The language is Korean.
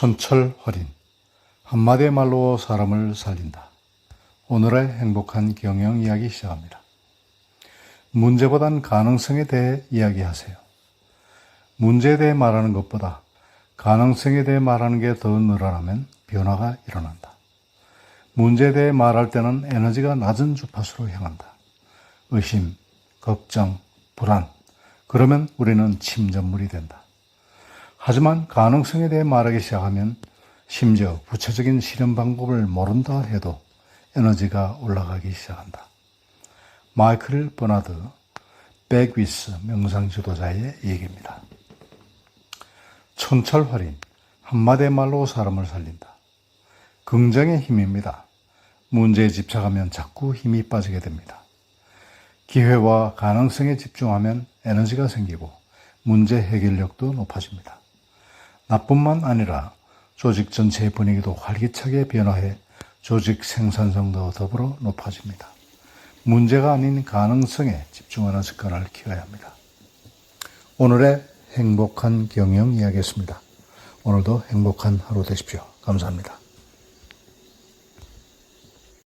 천철활인 한마디의 말로 사람을 살린다. 오늘의 행복한 경영 이야기 시작합니다. 문제보단 가능성에 대해 이야기하세요. 문제에 대해 말하는 것보다 가능성에 대해 말하는 게 더 늘어나면 변화가 일어난다. 문제에 대해 말할 때는 에너지가 낮은 주파수로 향한다. 의심, 걱정, 불안. 그러면 우리는 침전물이 된다. 하지만 가능성에 대해 말하기 시작하면 심지어 구체적인 실현 방법을 모른다 해도 에너지가 올라가기 시작한다. 마이클 버나드 백위스 명상 지도자의 얘기입니다. 천철활인 한마디의 말로 사람을 살린다. 긍정의 힘입니다. 문제에 집착하면 자꾸 힘이 빠지게 됩니다. 기회와 가능성에 집중하면 에너지가 생기고 문제 해결력도 높아집니다. 나뿐만 아니라 조직 전체의 분위기도 활기차게 변화해 조직 생산성도 더불어 높아집니다. 문제가 아닌 가능성에 집중하는 습관을 키워야 합니다. 오늘의 행복한 경영 이야기였습니다. 오늘도 행복한 하루 되십시오. 감사합니다.